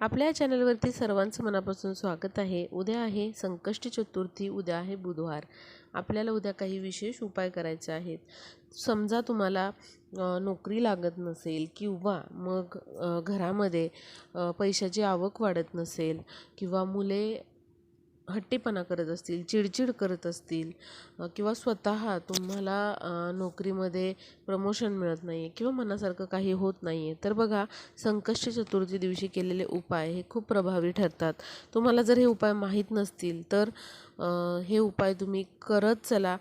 आपल्या या चॅनलवरती सर्वांचं मनापासून स्वागत आहे. उद्या आहे संकष्टी चतुर्थी उद्या आहे बुधवार. आपल्याला उद्या काही विशेष उपाय करायचे आहेत. समजा तुम्हाला नोकरी लागत नसेल किंवा मग घरामध्ये पैशाची आवक वाढत नसेल किंवा मुले हट्टीपणा करत असतील चिडचिड करत असतील किंवा स्वतः तुम्हाला नोकरीमध्ये प्रमोशन मिळत नाही आहे किंवा मनासारखं काही होत नाही आहे तर बघा संकष्टी चतुर्थी दिवशी केलेले उपाय हे खूप प्रभावी ठरतात. तुम्हाला जर हे उपाय माहीत नसतील तर हे उपाय तुम्ही करत चला.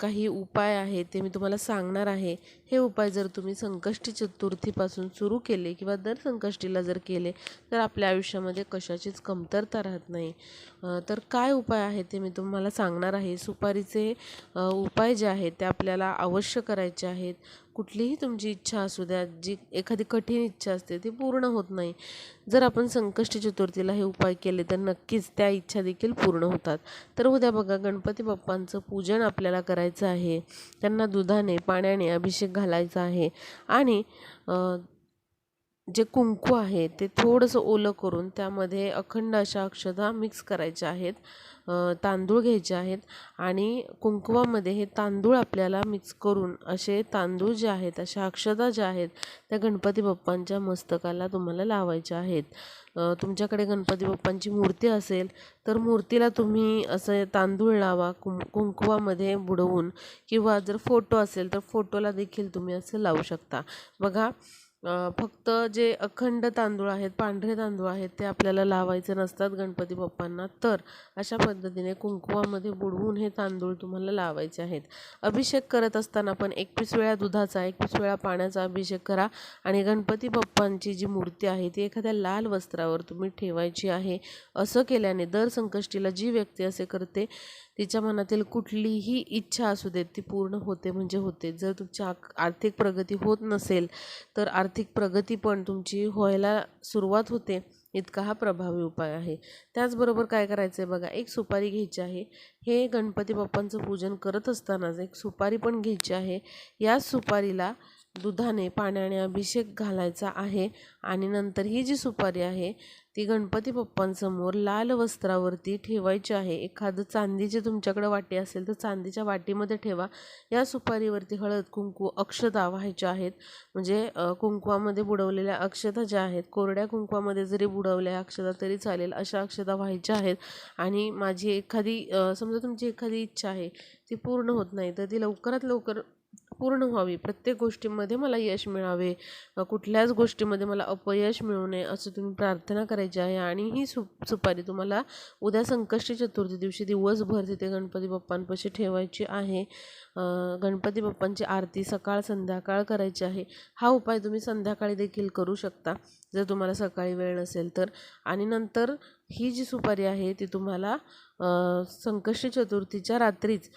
काही उपाय आहेत ते मी तुम्हाला सांगणार आहे. हे उपाय जर तुम्ही संकष्टी चतुर्थीपासून सुरू केले किंवा दर संकष्टीला जर केले तर आपल्या आयुष्यामध्ये कशाचीच कमतरता राहत नाही. तर काय उपाय आहेत ते मी तुम्हाला सांगणार आहे. सुपारीचे उपाय जे आहेत ते आपल्याला अवश्य करायचे आहेत. कुठलीही तुमची इच्छा असू द्या जी एखादी कठीण इच्छा असते ती पूर्ण होत नाही. जर आपण संकष्टी चतुर्थीला हे उपाय केले तर नक्कीच त्या इच्छा देखील पूर्ण होतात. तर उद्या बघा गणपती बाप्पांचं पूजन आपल्याला करायचं आहे. त्यांना दुधाने पाण्याने अभिषेक घालायचा आहे. आणि जे कुंकू आहे ते थोडंसं ओलं करून त्यामध्ये अखंड अशा अक्षता मिक्स करायच्या आहेत तांदूळ घ्यायचे आहेत आणि कुंकवामध्ये हे तांदूळ आपल्याला मिक्स करून असे तांदूळ जे आहेत अशा अक्षता ज्या आहेत त्या गणपती बाप्पांच्या मस्तकाला तुम्हाला लावायच्या आहेत. तुमच्याकडे गणपती बाप्पांची मूर्ती असेल तर मूर्तीला तुम्ही असं तांदूळ लावा कुं कुंकवामध्ये बुडवून किंवा जर फोटो असेल तर फोटोला देखील तुम्ही असं लावू शकता. बघा फक्त जे अखंड तांदूळ आहेत पांढरे तांदूळ आहेत ते आपल्याला लावायचे नसतात गणपती बाप्पांना. तर अशा पद्धतीने कुंकवामध्ये बुडवून हे तांदूळ तुम्हाला लावायचे आहेत. अभिषेक करत असताना पण एकवीस वेळा दुधाचा एकवीस वेळा पाण्याचा अभिषेक करा. आणि गणपती बाप्पांची जी मूर्ती आहे ती एखाद्या लाल वस्त्रावर तुम्ही ठेवायची आहे. असं केल्याने दर संकष्टीला जी व्यक्ती असे करते तिच्या मनातील कुठलीही इच्छा असू देत ती पूर्ण होते म्हणजे होते. जर तुमची आर्थिक प्रगती होत नसेल तर आर्थिक प्रगती पण तुमची व्हायला सुरुवात होते इतका हा प्रभावी उपाय आहे. त्याचबरोबर काय करायचं आहे बघा एक सुपारी घ्यायची आहे. हे गणपती बाप्पांचं पूजन करत असतानाच एक सुपारी पण घ्यायची आहे. या सुपारीला दुधाने पाण्याने अभिषेक घालायचा आहे आणि नंतर ही जी सुपारी आहे ती गणपती बाप्पांसमोर लाल वस्त्रावरती ठेवायची आहे. एखादं चांदीचे तुमच्याकडे वाटी असेल तर चांदीच्या वाटीमध्ये ठेवा. या सुपारीवरती हळद कुंकू अक्षता व्हायच्या आहेत. म्हणजे कुंकवामध्ये बुडवलेल्या अक्षता ज्या आहेत कोरड्या कुंकवामध्ये जरी बुडवल्या अक्षता तरी चालेल अशा अक्षता व्हायच्या आहेत. आणि माझी एखादी समजा तुमची एखादी इच्छा आहे ती पूर्ण होत नाही तर ती लवकरात लवकर पूर्ण व्हावी. प्रत्येक गोष्टीमध्ये मला यश मिळावे. कुठल्याच गोष्टीमध्ये मला अपयश मिळू नये असं तुम्ही प्रार्थना करायची आहे. आणि ही सु सुपारी तुम्हाला उद्या संकष्टी चतुर्थी दिवशी दिवसभर तिथे गणपती बाप्पांपाशी ठेवायची आहे. गणपती बाप्पांची आरती सकाळ संध्याकाळ करायची आहे. हा उपाय तुम्ही संध्याकाळी देखील करू शकता. जर तुम्हाला सकाळी वेळ नसेल तर. आणि नंतर ही जी सुपारी आहे ती तुम्हाला संकष्टी चतुर्थीच्या रात्रीच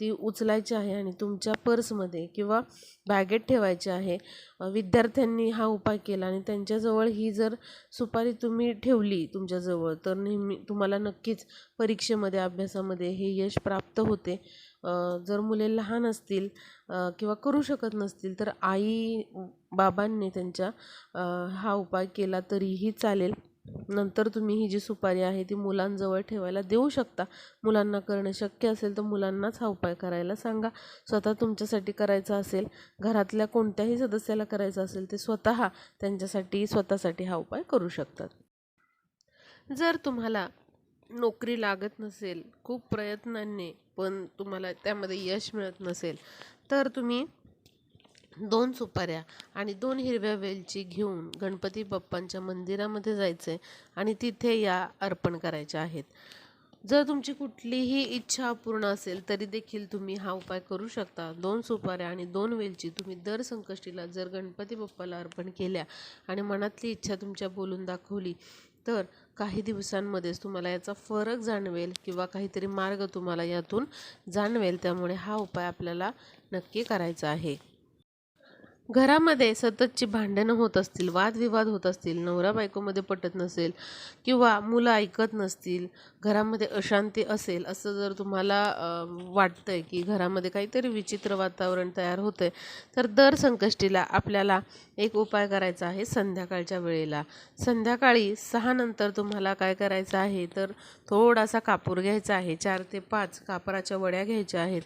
ती उचलायची आहे आणि तुमच्या पर्समध्ये किंवा बॅगेत ठेवायची आहे. विद्यार्थ्यांनी हा उपाय केला आणि त्यांच्याजवळ ही जर सुपारी तुम्ही ठेवली तुमच्याजवळ तर नेहमी तुम्हाला नक्कीच परीक्षेमध्ये अभ्यासामध्ये हे यश प्राप्त होते. जर मुले लहान असतील किंवा करू शकत नसतील तर आई बाबांनी त्यांच्या हा उपाय केला तरीही चालेल. नंतर तुम्ही ही जी सुपारी आहे ती मुलांजवळ ठेवायला देऊ शकता. मुलांना करणं शक्य असेल तर मुलांनाच हा उपाय करायला सांगा. स्वतः तुमच्यासाठी करायचा असेल घरातल्या कोणत्याही सदस्याला करायचा असेल ते स्वतः त्यांच्यासाठी स्वतःसाठी हा उपाय करू शकतात. जर तुम्हाला नोकरी लागत नसेल खूप प्रयत्नांनी पण तुम्हाला त्यामध्ये यश मिळत नसेल तर तुम्ही दोन सुपाऱ्या आणि दोन हिरव्या वेलची घेऊन गणपती बाप्पांच्या मंदिरामध्ये जायचे आणि तिथे या अर्पण करायच्या आहेत. जर तुमची कुठलीही इच्छा अपूर्ण असेल तरी देखील तुम्ही हा उपाय करू शकता. दोन सुपाऱ्या आणि दोन वेलची तुम्ही दर संकष्टीला जर गणपती बाप्पाला अर्पण केल्या आणि मनातली इच्छा तुमच्या बोलून दाखवली तर काही दिवसांमध्येच तुम्हाला याचा फरक जाणवेल किंवा काहीतरी मार्ग तुम्हाला यातून जाणवेल. त्यामुळे हा उपाय आपल्याला नक्की करायचा आहे. घरामध्ये सततची भांडणं होत असतील वादविवाद होत असतील नवरा बायकोमध्ये पटत नसेल किंवा मुलं ऐकत नसतील घरामध्ये अशांती असेल असं जर तुम्हाला वाटतं आहे की घरामध्ये काहीतरी विचित्र वातावरण तयार होतं आहे तर दर संकष्टीला आपल्याला एक उपाय करायचा आहे संध्याकाळच्या वेळेला. संध्याकाळी सहानंतर तुम्हाला काय करायचं आहे तर थोडासा कापूर घ्यायचा आहे चार ते पाच कापराच्या वड्या घ्यायच्या आहेत.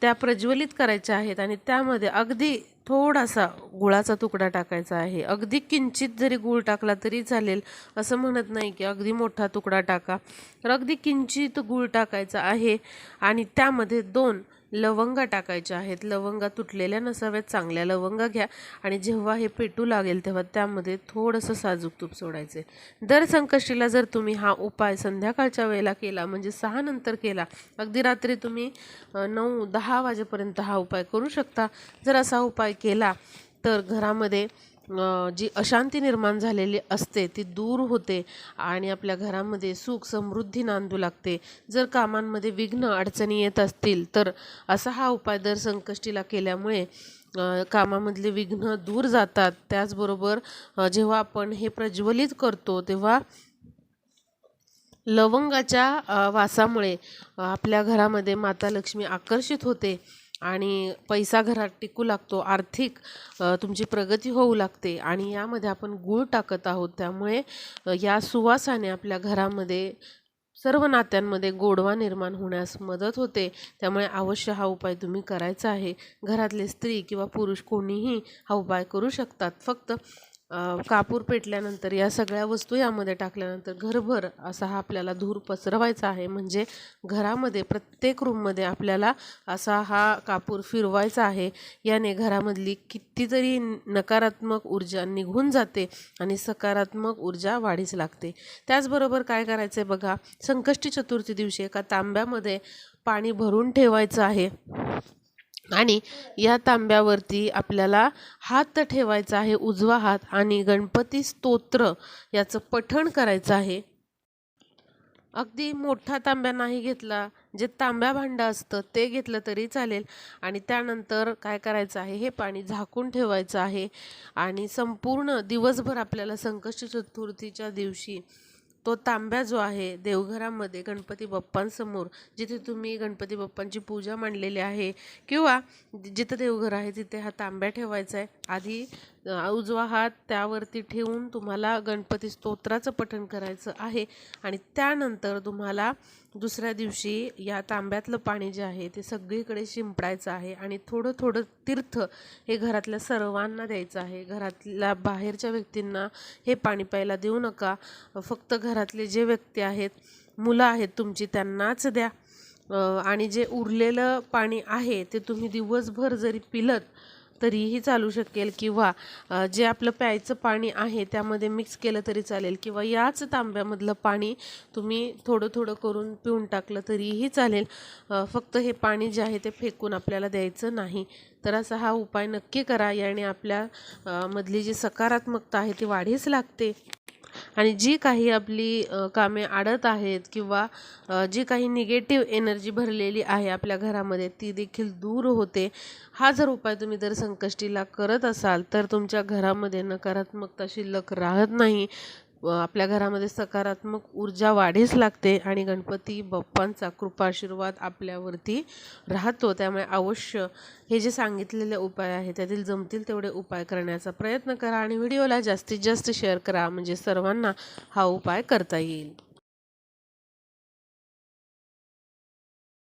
त्या प्रज्वलित करायच्या आहेत आणि त्यामध्ये अगदी थोडासा गुळाचा तुकडा टाकायचा आहे. अगदी किंचित जरी गूळ टाकला तरी चालेल असं म्हणत नाही की अगदी मोठा तुकडा टाका. तर अगदी किंचित गूळ टाकायचा आहे आणि त्यामध्ये दोन लवंगा टाकायच्या आहेत. लवंगा तुटलेल्या नसाव्यात चांगल्या लवंगा घ्या. आणि जेव्हा हे पेटू लागेल तेव्हा त्यामध्ये थोडंसं साजूक तूप सोडायचे. दर संकष्टीला जर तुम्ही हा उपाय संध्याकाळच्या वेळेला केला म्हणजे सहा नंतर केला अगदी रात्री तुम्ही नऊ दहा वाजेपर्यंत हा उपाय करू शकता. जर असा उपाय केला तर घरामध्ये जी अशांती निर्माण झालेली असते ती दूर होते आणि आपल्या घरामध्ये सुख समृद्धी नांदू लागते. जर कामांमध्ये विघ्न अडचणी येत असतील तर असा हा उपाय दर संकष्टीला केल्यामुळे कामामधले विघ्न दूर जातात. त्याचबरोबर जेव्हा आपण हे प्रज्वलित करतो तेव्हा लवंगाच्या वासामुळे आपल्या घरामध्ये माता लक्ष्मी आकर्षित होते. आणि पैसा घरात टिकू लागतो आर्थिक तुमची प्रगती होऊ लागते आणि यामध्ये आपण गूळ टाकत आहोत. त्यामुळे या सुवासाने आपल्या घरामध्ये सर्व नात्यांमध्ये गोडवा निर्माण होण्यास मदत होते. त्यामुळे अवश्य हा उपाय तुम्ही करायचा आहे. घरातले स्त्री किंवा पुरुष कोणीही हा उपाय करू शकतात. फक्त कापूर पेटल्यानंतर या सगळ्या वस्तू यामध्ये टाकल्यानंतर घरभर असा हा आपल्याला धूर पसरवायचा आहे. म्हणजे घरामध्ये प्रत्येक रूममध्ये आपल्याला असा हा कापूर फिरवायचा आहे. याने घरामधली कितीतरी नकारात्मक ऊर्जा निघून जाते आणि सकारात्मक ऊर्जा वाढीस लागते. त्याचबरोबर काय करायचं आहे बघा संकष्टी चतुर्थी दिवशी एका तांब्यामध्ये पाणी भरून ठेवायचं आहे. आणि या तांब्यावरती आपल्याला हात ठेवायचा आहे उजवा हात आणि गणपती स्तोत्र याचं पठण करायचं आहे. अगदी मोठा तांब्या नाही घेतला जे तांब्या भांडं असतं ते घेतलं तरी चालेल. आणि त्यानंतर काय करायचं आहे हे पाणी झाकून ठेवायचं आहे. आणि संपूर्ण दिवसभर आपल्याला संकष्टी चतुर्थीच्या दिवशी तो तांब्या जो आहे देवघरामध्ये गणपती बाप्पांसमोर जिथे तुम्ही गणपती बाप्पांची पूजा मांडलेली आहे किंवा जिथं देवघर आहे तिथे हा तांब्या ठेवायचा आहे. आधी उजवा हात त्यावरती ठेवून तुम्हाला गणपती स्तोत्राचं पठण करायचं आहे. आणि त्यानंतर तुम्हाला दुसऱ्या दिवशी या तांब्यातलं पाणी जे आहे ते सगळीकडे शिंपडायचं आहे. आणि थोडं थोडं तीर्थ हे घरातल्या सर्वांना द्यायचं आहे. घरातल्या बाहेरच्या व्यक्तींना हे पाणी प्यायला देऊ नका. फक्त घरातले जे व्यक्ती आहेत मुलं आहेत तुमची त्यांनाच द्या. आणि जे उरलेलं पाणी आहे ते तुम्ही दिवसभर जरी पिलत तरीही चालू शकेल किंवा जे आपलं प्यायचं पाणी आहे त्यामध्ये मिक्स केलं तरी चालेल किंवा याच तांब्यामधलं पाणी तुम्ही थोडं थोडं करून पिऊन टाकलं तरीही चालेल. फक्त हे पाणी जे आहे ते फेकून आपल्याला द्यायचं नाही. तर असा हा उपाय नक्की करा याने आपल्या मधली जी सकारात्मकता आहे ती वाढीस लागते. आणि जी काही आपली कामे आडत आहेत किंवा जी काही निगेटिव्ह एनर्जी भरलेली आहे आपल्या घरामध्ये ती देखील दूर होते. हा जर उपाय तुम्ही जर संकष्टीला करत असाल तर तुमच्या घरामध्ये नकारात्मकता शिल्लक राहत नाही. आपल्या घरामध्ये सकारात्मक ऊर्जा वाढीस लागते आणि गणपती बाप्पांचा कृपाशीर्वाद आपल्यावरती राहतो. त्यामुळे अवश्य हे जे सांगितलेले उपाय आहेत त्यातील जमतील तेवढे उपाय करण्याचा प्रयत्न करा आणि व्हिडिओला जास्तीत जास्त शेअर करा. म्हणजे सर्वांना हा उपाय करता येईल.